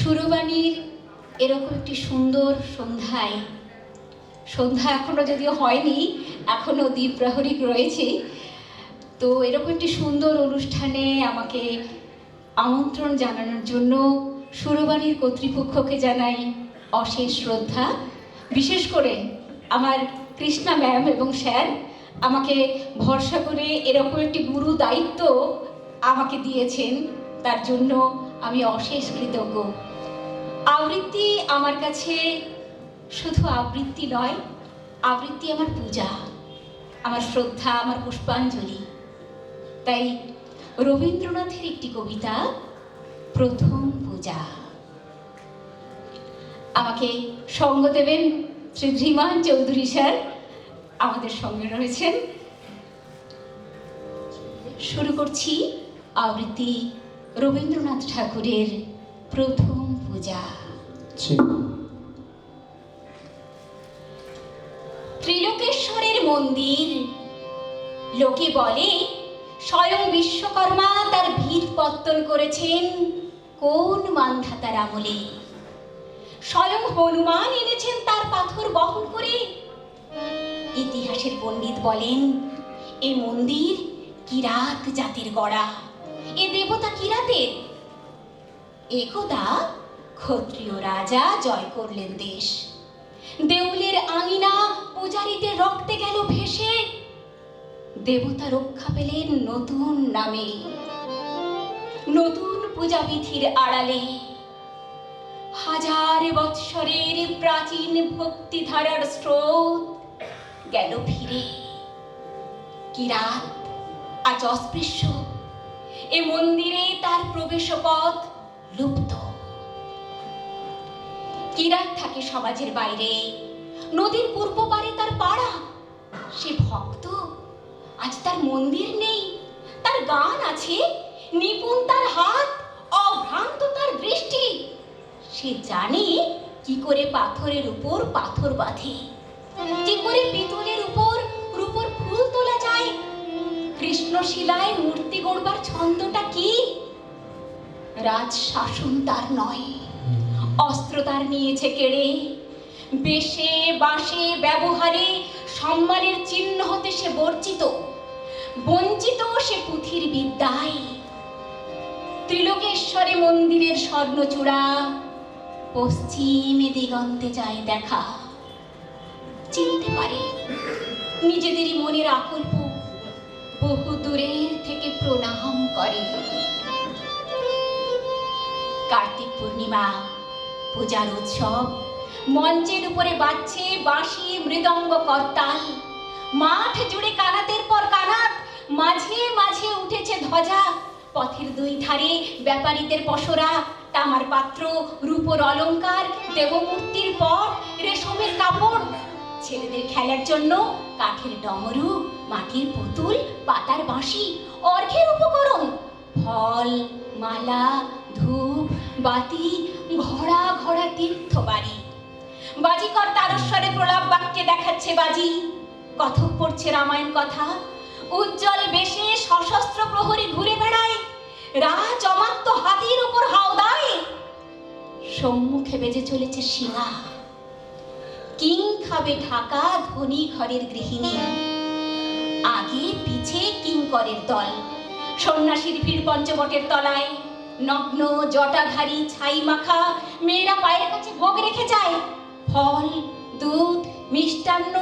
সুরবাণীর এরকম একটি সুন্দর সন্ধ্যায়। সন্ধ্যা এখনও যদিও হয়নি, এখনও দ্বীপ প্রহরিক রয়েছে। তো এরকম একটি সুন্দর অনুষ্ঠানে আমাকে আমন্ত্রণ জানানোর জন্য সুরবাণীর কর্তৃপক্ষকে জানাই অশেষ শ্রদ্ধা। বিশেষ করে আমার কৃষ্ণা ম্যাম এবং স্যার আমাকে ভরসা করে এরকম একটি গুরু দায়িত্ব আমাকে দিয়েছেন। তার জন্য আমি অশেষ কৃতজ্ঞ। আবৃত্তি আমার কাছে শুধু আবৃত্তি নয়, আবৃত্তি আমার পূজা, আমার শ্রদ্ধা, আমার পুষ্পাঞ্জলি। তাই রবীন্দ্রনাথের একটি কবিতা, প্রথম পূজা। আমাকে সঙ্গ দেবেন শ্রী ধীমান চৌধুরী স্যার। আমাদের সঙ্গে রয়েছেন। শুরু করছি আবৃত্তি রবীন্দ্রনাথ ঠাকুরের প্রথম পূজা। ত্রিলোকেশ্বরের মন্দির। লোকে বলে স্বয়ং বিশ্বকর্মা তার ভিত পত্তন করেছেন কোন মান্ধাতার আমলে। স্বয়ং হনুমান এনেছেন তার পাথর বহন করে। ইতিহাসের পণ্ডিত বলেন এ মন্দির কিরাত জাতির গড়া এ দেবতা কিরাতের। একদা ক্ষত্রিয় রাজা জয় করলেন দেশ। দেউলের আঙিনা পূজারীদের রক্তে গেল ভেসে। দেবতা রক্ষা পেলেন নতুন নামে। নতুন পূজাবিধির আড়ালে। হাজার বৎসরের প্রাচীন ভক্তিধারার স্রোত গেল ফিরে। কিরাত আজ অস্পৃশ্য। এ মন্দিরে তার প্রবেশ পথ লুপ্ত। কিরাত থাকে সমাজের বাইরে। নদীর পূর্ব পারে তার পাড়া। সে ভক্ত, আজ তার মন্দির নেই। তার গান আছে, নিপুণ তার হাত, অভ্রান্ত তার দৃষ্টি। সে জানে কি করে পাথরের উপর পাথর বাঁধে। কি করে পিতলের উপর, রূপর ফুল তোলা যায়। কৃষ্ণশিলায় মূর্তি গড়বার ছন্দটা কি? রাজ শাসন তার নয়। অস্ত্র তার নিয়েছে কেড়ে। বেশে বাঁশে ব্যবহারে সম্মানের চিহ্ন হতে সে বর্জিত। বঞ্চিত সে পুঁথির বিদ্যায়। ত্রিলোকেশ্বরে মন্দিরের স্বর্ণচূড়া পশ্চিমে দিগন্তে যায় দেখা। চিনতে পারে, নিজেদেরই মনের আকুল্প বহু দূরের থেকে প্রণাম করে। কার্তিক পূর্ণিমা পূজার উৎসব। মঞ্চের উপরে বাজছে বাঁশি মৃদঙ্গ করতাল। মাঠ জুড়ে কানাতের পর কানাত, মাঝে মাঝে উঠেছে ধ্বজা। পথের দুই ধারে ব্যাপারীদের পসরা তামার পাত্র, রূপর অলংকার দেবমূর্তির পট, রেশমের কাপড়। ছেলেদের খেলার জন্য কাঠের ডমরু, মাটির পুতুল, পাতার বাঁশি, অর্ঘের উপকরণ। ফল, মালা, ধূপ, বাতি ঘোড়া ঘোড়া তীর্থ বাড়ি। বাজিকর তারস্বরে প্রলাপ বাক্যে দেখাচ্ছে বাজি। কথক পড়ছে রামায়ণ কথা। উজ্জ্বল বেশে সশস্ত্র প্রহরী ঘুরে বেড়ায়। রা অমাত্য হাতির উপর হাওদায় সম্মুখে বেজে চলেছে শিলা। কিং খাবে ঢাকা ধনী ঘরের গৃহিণী। আগে পিছে কিঙ্করের দল। সন্ন্যাসীর ভিড় পঞ্চবটের তলায়। নগ্ন জটাধারী ছাই মাখা মেয়েরা পায়ের কাছে ভোগ রেখে যায়। ফল, দুধ, মিষ্টান্ন,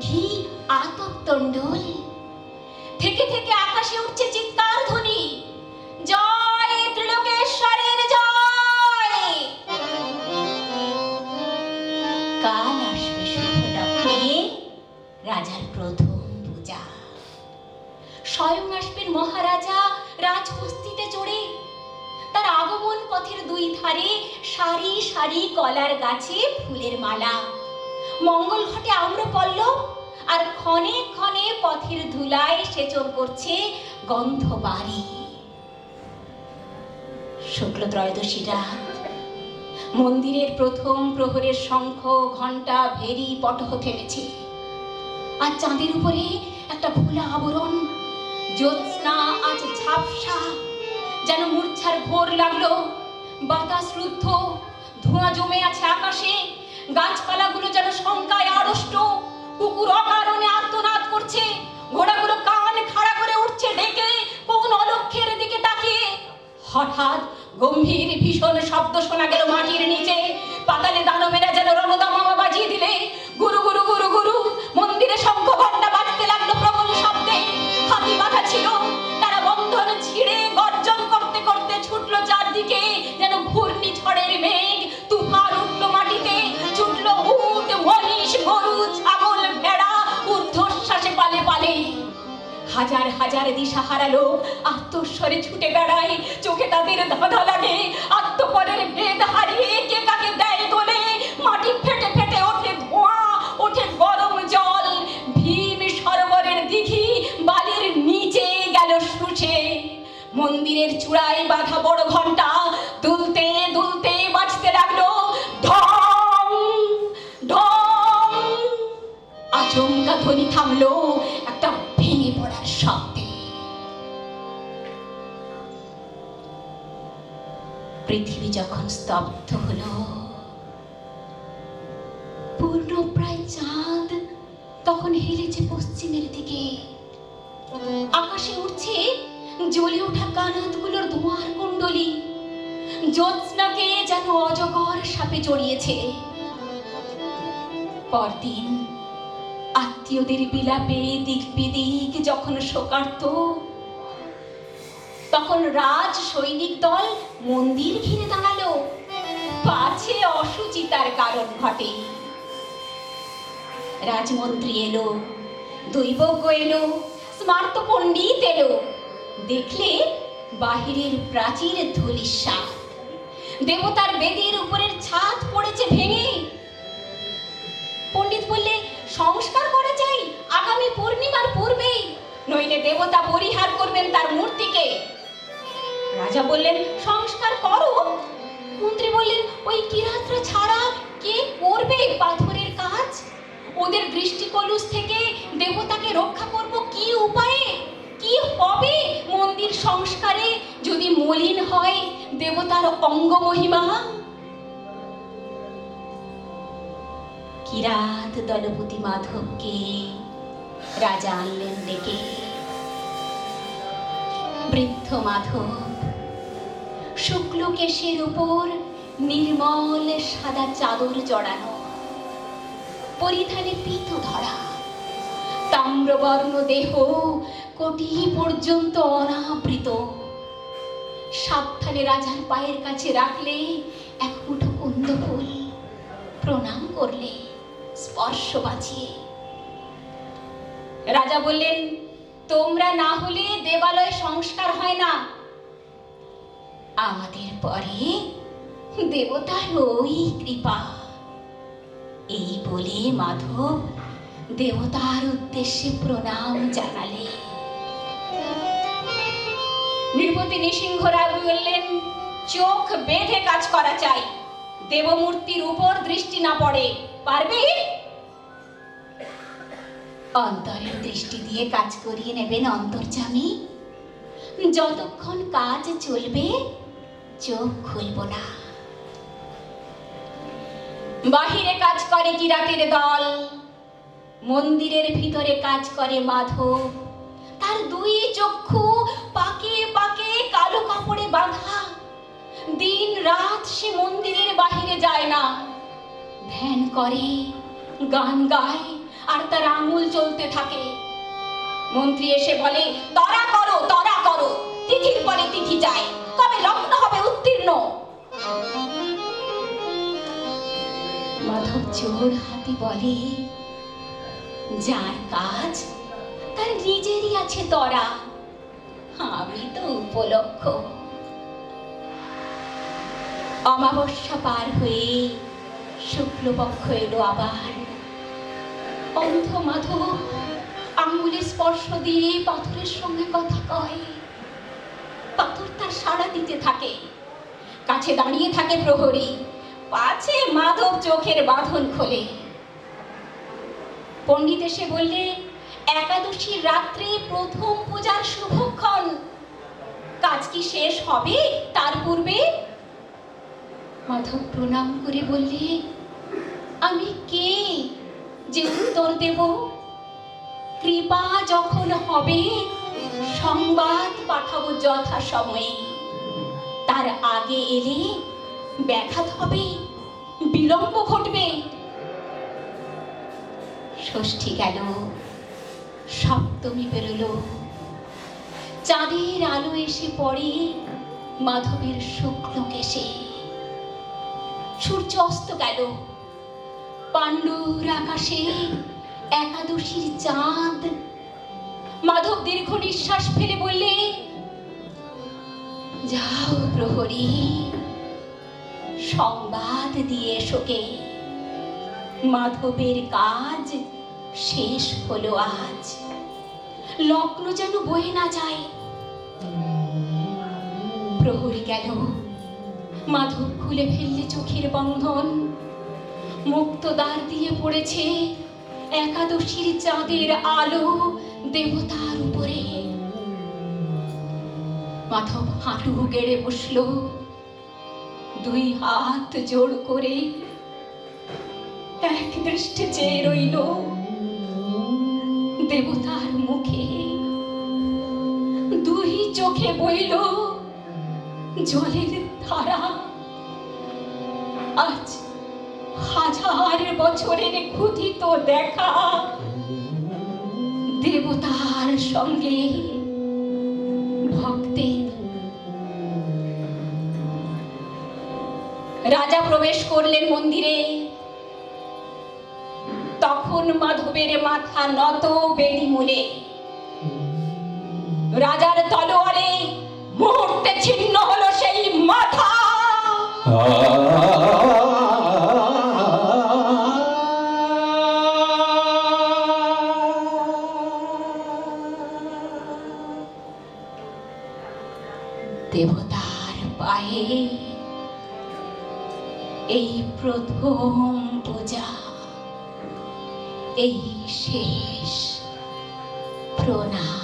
ঘি, আতপ তণ্ডল। থেকে থেকে আকাশে উঠছে চিৎকার ধ্বনি। জয় ত্রিলোকেশ্বরের জয়! কাল আসবে শুভ লগ্নে রাজার প্রথম পূজা। স্বয়ং আসবেন মহারাজা রাজহস্তিতে চড়ে। তার আগমন পথের দুই ধারে সারি সারি কলার গাছে ফুলের মালা। মঙ্গল ঘটে আম্র পল্লব আর ক্ষণে ক্ষণে পথের ধুলায় সেচন করছে গন্ধ বাড়ি শুক্ল ত্রয়োদশী রাত মন্দিরের প্রথম প্রহরের শঙ্খ ঘণ্টা ভেরি পটহ থেমেছে। আর চাঁদের উপরে একটা ভোলা আবরণ, জ্যোৎস্না আজ ঝাপসা যেন মূর্ছার ঘোর লাগল। বাতাস রুদ্ধ, ধোঁয়া জমে আছে আকাশে। গাছপালাগুলো যেন শঙ্কায় আড়ষ্ট। কুকুর অকারণে আর্তনাদ করছে। ঘোড়াগুলো কান খাড়া করে উঠছে ডেকে। কোন অলক্ষের দিকে তাকিয়ে। হঠাৎ গম্ভীর ভীষণ শব্দ শোনা গেল মাটির নিচে। পাতালে দানবেরা হাজার হাজার দিশাহারা লোক আত্মস্বরে ছুটে বেড়ায়, চোখে তাদের ধাঁধা লাগে। আত্মপরের ভেদ হারিয়ে কে কাকে দেয় তোলে মাটি ফেটে ফেটে ওঠে ধোঁয়া, ওঠে গরম জল। ভীম সরোবরের দিঘি বালির নিচে গেল শুষে মন্দিরের চূড়ায় বাঁধা বড় ঘণ্টা দুলতে দুলতে বাঁচতে লাগল ঢং ঢং। আচমকা ধ্বনি থামলো পৃথিবী যখন স্তব্ধ হলো, পূর্ণ প্রায় চাঁদ তখন হেলেছে পশ্চিমের দিকে। আকাশে উঠছে জ্বলে ওঠা কানাতগুলোর ধোঁয়ার কুণ্ডলি। জ্যোৎস্নাকে যেন অজগর সাপে জড়িয়েছে। পরদিন আত্মীয়দের বিলাপে দিক বিদিক যখন শোকার্ত তখন রাজ সৈনিক দল মন্দির ঘিরে দাঁড়াল। পাছে অসুচিতার কারণ ঘটে। রাজমন্ত্রী এলো, দৈবজ্ঞ এলো, স্মার্ত পণ্ডিত এলো। দেখলে বাহিরের প্রাচীর ধুলিস্বাদ দেবতার বেদির উপরের ছাদ পড়েছে ভেঙে। পণ্ডিত বললে, সংস্কার করা চাই, আগামী পূর্ণিমার পূর্বেই। নইলে দেবতা পরিহার করবেন তার মূর্তিকে। রাজা বললেন, সংস্কার করো। মন্ত্রী বললেন, ওই কিরাতরা ছাড়া কে করবে পাথরের কাজ? ওদের দৃষ্টিকলুষ থেকে দেবতাকে রক্ষা করব কি উপায়ে? কি হবে মন্দির সংস্কারে যদি মলিন হয় দেবতার অঙ্গ মহিমা? কিরাত দলপতি মাধবকে রাজা আনলেন ডেকে। বৃদ্ধ মাধব। শুক্ল কেশের উপর নির্মল সাদা চাদর জড়ানো। পরিধানে পিত ধরা। তাম্রবর্ণ দেহ কোটি পর্যন্ত অনাবৃত। সাবধানে রাজার পায়ের কাছে রাখলে এক মুঠো কুন্দ ফুল প্রণাম করলে স্পর্শ বাঁচিয়ে। রাজা বললেন তোমরা না হলে দেবালয় সংস্কার হয় না। আমাদের পরে দেবতার ওই কৃপা। এই বলে মাধব দেবতার উদ্দেশ্যে প্রণাম জানালে। নৃপতি নৃসিংহ রায় বললেন, চোখ বেঁধে কাজ করা চাই। দেবমূর্তির উপর দৃষ্টি না পড়ে, পারবে? অন্তরের দৃষ্টি দিয়ে কাজ করিয়ে নেবেন অন্তর্জামী যতক্ষণ কাজ চলবে, চোখ খুলব না। বাহিরে কাজ করে কিরাতের দল, মন্দিরের ভিতরে কাজ করে মাধব। তার দুই চক্ষু পাকে পাকে কালো কাপড়ে বাঁধা। দিন রাত সে মন্দিরের বাহিরে যায় না। ধ্যান করে, গান গায় আর তার আঙুল চলতে থাকে। মন্ত্রী এসে বলে, তরা করো তরা করো। তিথির পরে তিথি যায়। কবে লগ্ন হবে উত্তীর্ণ? মাধব জোর হাতে বলে, যার কাজ, তার নিজেরই আছে তরা। আমি তো উপলক্ষ। অমাবস্যা পার হয়ে শুক্লপক্ষ এলো আবার। অন্ধ মাধব আঙ্গুলে স্পর্শ দিয়ে পাথরের সঙ্গে কথা কয়। পাথর তার সাড়া দিতে থাকে, কাছে দাঁড়িয়ে থাকে প্রহরী, পাছে মাধব চোখের বাঁধন খোলে। পণ্ডিত এসে বললে একাদশীর রাত্রে প্রথম পূজার শুভক্ষণ, কাজ কি শেষ হবে তার পূর্বে? মাধব প্রণাম করে বললে, আমি কে? যে উত্তর দেব, কৃপা যখন হবে, সংবাদ পাঠাবো যথা সময়ে তার আগে এলে ব্যাঘাত হবে, বিলম্ব ঘটবে। ষষ্ঠী গেল, সপ্তমী বেরোলো চাঁদের আলো এসে পড়ে মাধবের শুক্ল কেশে সূর্য অস্ত গেল পাণ্ডুর আকাশে একাদশীর চাঁদ। মাধব দীর্ঘ নিঃশ্বাস ফেলে বললে, যাও প্রহরী, সংবাদ দিয়ে শোকে মাধবের কাজ শেষ হলো আজ। লগ্ন যেন বয়ে না যায়। প্রহরী গেল মাধব খুলে ফেললে চোখের বন্ধন। মুক্ত দ্বার দিয়ে পড়েছে একাদশীর চাঁদের আলো দেবতার উপরে। মাধব হাঁটু গেড়ে বসল, দুই হাত জোড় করে এক দৃষ্টি চেয়ে রইল দেবতার মুখে। দুই চোখে বইল জলের ধারা হাজার বছরের ক্ষুধিত দেখা। দেবতার সঙ্গে রাজা প্রবেশ করলেন মন্দিরে। তখন মাধবের মাথা নত বেড়ি মূলে রাজার তলোয়ারে মুহূর্তে পায়ে এই প্রথম পূজা এই শেষ প্রণাম।